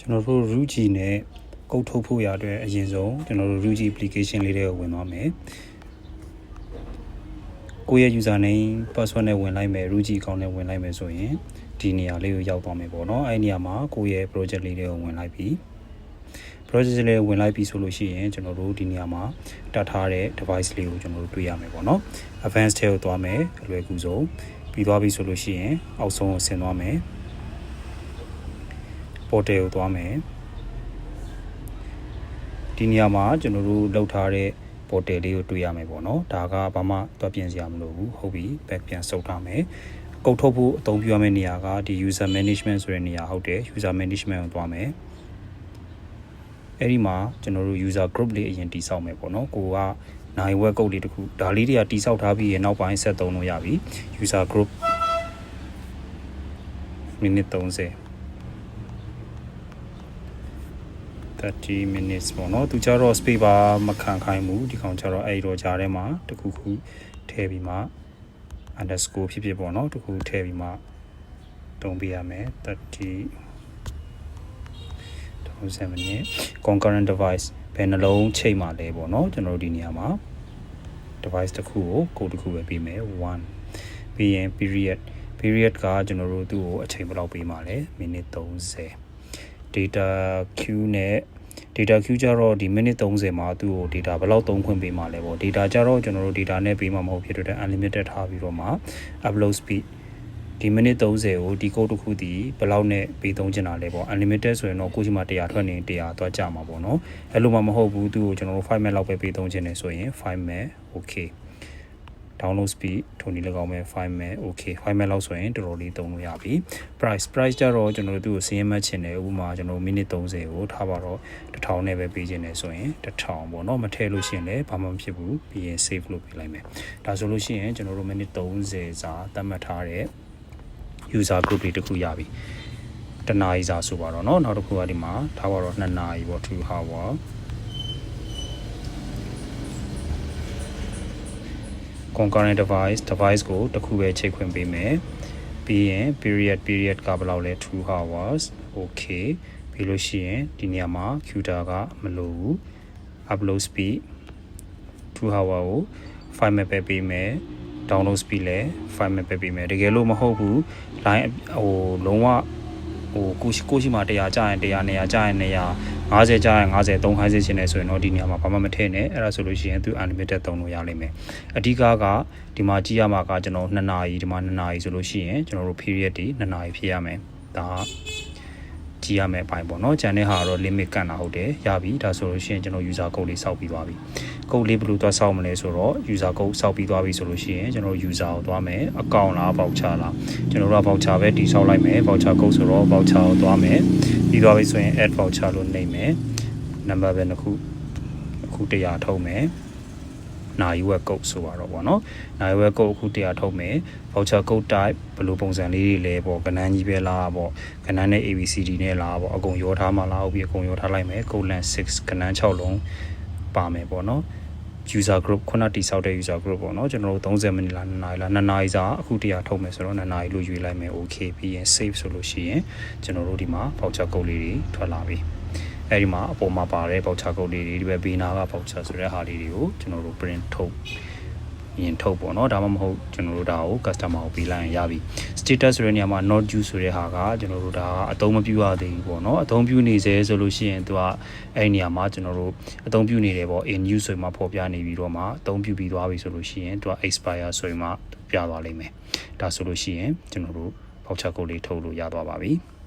ကျွန်တော်တို့ Ruji နဲ့ကုတ်ထုတ်ဖို့ရအတွက်အရင်ဆုံးကျွန်တော်တို့ Ruji application လေးတွေကိုဝင်သွားမယ်ကိုယ့်ရဲ့ username password နဲ့ဝင်လိုက်မယ် Ruji account နဲ့ဝင်လိုက်မယ်ဆိုရင်ဒီနေရာလေးကိုရောက်သွားမယ်ပေါ့နော်အဲ့ဒီနေရာမှာကိုယ့်ရဲ့ project လေးတွေကိုဝင်လိုက်ပြီ project လေးဝင်လိုက်ပြီဆိုလို့ရှိရင်ကျွန်တော်တို့ဒီနေရာမှာတတ်ထားတဲ့ device လေးကိုကျွန်တော်တို့တွေ့ရမယ်ပေါ့နော် advanced ထဲကိုသွားမယ်အလွယ်ကူဆုံးပြီးသွားပြီဆိုလို့ရှိရင်အောက်ဆုံးကိုဆင်းသွားမယ် portal ကိုသွားမယ်ဒီနေရာမှာကျွန်တော်တို့လောက်ထားတဲ့ portal လေးကိုတွေ့ရမယ်ပေါ့နော်ဒါကဘာမှတော့ပြင်စရာမလိုဘူးဟုတ်ပြီ back ပြန်ဆုပ်ထားမယ်ကုတ်ထုတ်ဖို့အသုံးပြုရမယ့်နေရာကဒီ user management ဆိုတဲ့နေရာဟုတ်တယ် user management ကိုသွားမယ်အဲ့ဒီမှာကျွန်တော်တို့ user group လေးအရင်တိစောက်မယ်ပေါ့နော်ကိုကနိုင်ဝက်ကုတ်လေးတခုဒါလေးတွေကတိစောက်ထားပြီးရင်နောက်ပိုင်းဆက်သုံးလို့ရပြီ user group မိနစ်30 30 minutes ပေါ့နော်သူကြတော့ space bar မခံခိုင်းဘူးဒီကောင်ကြတော့အဲ့ဒီတော့ဂျားထဲမှာတခုခုထည့်ပြီးမှ underscore ဖြစ်ဖြစ်ပေါ့နော်တခုထည့်ပြီးမှတုံးပေးရမယ်30 30 minute concurrent device ဘယ်နှလုံးချိန်မှလဲပေါ့နော်ကျွန်တော်တို့ဒီနေရာမှာ device တစ်ခုကို code တစ်ခုပဲပေးမယ်1ပြီးရင် period period ကကျွန်တော်တို့သူ့ကိုအချိန်ဘယ်လောက်ပေးမှလဲမိနစ်30 data queue နဲ့ data queue ကြတော့ဒီ minute 30မှာသူ့ကို data ဘယ်လောက်သုံးခွင့်ပေးမှာလဲပေါ့ data ကြတော့ကျွန်တော်တို့ data နဲ့ပေးမှာမဟုတ်ဖြစ်တဲ့ unlimited ထားပြီးတော့မှ upload speed ဒီ minute 30ကိုဒီ code တစ်ခုတည်ဘယ်လောက်နဲ့ပေးသုံးချင်တာလဲပေါ့ unlimited ဆိုရင်တော့ကိုကြီးမှာ100ထွက်နေ100သွားကြမှာပေါ့နော်အဲ့လိုမှမဟုတ်ဘူးသူ့ကိုကျွန်တော်တို့5 meg လောက်ပဲပေးသုံးချင်တယ်ဆိုရင်5 meg okay download speed ထုံဒီ၎င်းမဲ့ file မဲ့ okay file မဲ့လောက်ဆိုရင်တော်တော်လေးသုံးလို့ရပြီ price price ကြတော့ကျွန်တော်တို့သူ့ကိုစင်းရမှတ်ချင်တယ်ဥပမာကျွန်တော်မိနစ်30ကိုထားပါတော့1000နဲ့ပဲပေးချင်တယ်ဆိုရင်1000ပေါ့နော်မထည့်လို့ရှိရင်လည်းဘာမှမဖြစ်ဘူးပြီးရင် save လုပ်ပေးလိုက်မယ်ဒါဆိုလို့ရှိရင်ကျွန်တော်တို့မိနစ်30စာသတ်မှတ်ထားတဲ့ user group တွေတခုရပြီတနားရီစာဆိုပါတော့เนาะနောက်တစ်ခုကဒီမှာထားပါတော့2နာရီပေါ့2 hour concurrent device device ကိုတစ်ခုပဲချိန်ခွင့်ပေးမယ်ပြီးရင် period period ကဘယ်လောက်လဲ2 hours okay ပြီးလို့ရှိရင်ဒီနေရာမှာ queuer ကမလိုဘူး upload speed 2 hour ကို5 meg ပဲပေးမယ် download speed လည်း5 meg ပဲပေးမယ်တကယ်လို့မဟုတ်ဘူး line ဟိုလုံးဝဟိုကိုရှိကိုရှိမှာ100ကြာရင်100နေရာကြာရင်နေရာ 50ကြာရင်50 350ချင်တယ်ဆိုရင်တော့ဒီနေရာမှာဘာမှမထည့်နဲ့အဲ့ဒါဆိုလို့ရှိရင်သူ unlimited သုံးလို့ရလိမ့်မယ်အဓိကကဒီမှာကြည့်ရမှာကကျွန်တော်2နာရီဒီမှာ2နာရီဆိုလို့ရှိရင်ကျွန်တော်တို့ period တွေ2နာရီဖြစ်ရမယ်ဒါကြည့်ရမယ်အပိုင်းပေါ့နော်ဂျန်တဲ့ဟာကတော့ limit ကန့်တာဟုတ်တယ်ရပြီဒါဆိုလို့ရှိရင်ကျွန်တော် user code လေးစောက်ပြီးသွားပြီ code လေးဘယ်လိုသွားစောက်မလဲဆိုတော့ user code စောက်ပြီးသွားပြီဆိုလို့ရှိရင်ကျွန်တော် user ကိုသွားမယ် account လား voucher လားကျွန်တော်တို့က voucher ပဲတိစောက်လိုက်မယ် voucher code ဆိုတော့ voucher ကိုသွားမယ် ပြီးသွားပြီဆိုရင် add voucher လို့နှိပ်မယ် number ပဲတစ်ခုအခု100ထုတ်မယ်နိုင်ဝက်ကုတ်ဆိုပါတော့ဗောနော်နိုင်ဝက်ကုတ်အခု100ထုတ်မယ် voucher code type ဘယ်လိုပုံစံလေးတွေလဲပေါ့ကဏ္ဍကြီးပဲလားပေါ့ကဏ္ဍနဲ့ ABCD နဲ့လားပေါ့အကုန်ရောထားမှလားဟုတ်ပြီအကုန်ရောထားလိုက်မယ် code length 6ကဏ္ဍ6လုံးပါမယ်ပေါ့နော် user group ခုနတိဆောက်တဲ့ user group ပေါ့နော်ကျွန်တော်တို့30မိနစ်လား2နာရီလား2နာရီစာအခု100ထုတ်မယ်ဆိုတော့2နာရီလို့ယူလိုက်မယ် okay ပြီးရင် save ဆိုလို့ရှိရင်ကျွန်တော်တို့ဒီမှာ voucher code လေးတွေထွက်လာပြီအဲဒီမှာအပေါ်မှာပါတဲ့ voucher code လေးတွေဒီဘက်ဘေးနာက voucher ဆိုတဲ့ဟာလေးတွေကိုကျွန်တော်တို့ print ထုတ် ရင်ထုတ်ပေါ့နော်ဒါမှမဟုတ်ကျွန်တော်တို့ဒါကို customer ကိုပေးလိုက်ရင်ရပြီ status ဆိုတဲ့နေရာမှာ not due ဆိုတဲ့ဟာကကျွန်တော်တို့ဒါအသုံးမပြုရသေးဘူးပေါ့နော်အသုံးပြုနေစေဆိုလို့ရှိရင်သူကအဲ့ဒီနေရာမှာကျွန်တော်တို့အသုံးပြုနေတယ်ပေါ့ in use ဆိုမှပေါ်ပြနေပြီးတော့မှအသုံးပြုပြီးသွားပြီဆိုလို့ရှိရင်သူက expire ဆိုမှပြသွားလိမ့်မယ်ဒါဆိုလို့ရှိရင်ကျွန်တော်တို့ voucher code လေးထုတ်လို့ရသွားပါပြီ။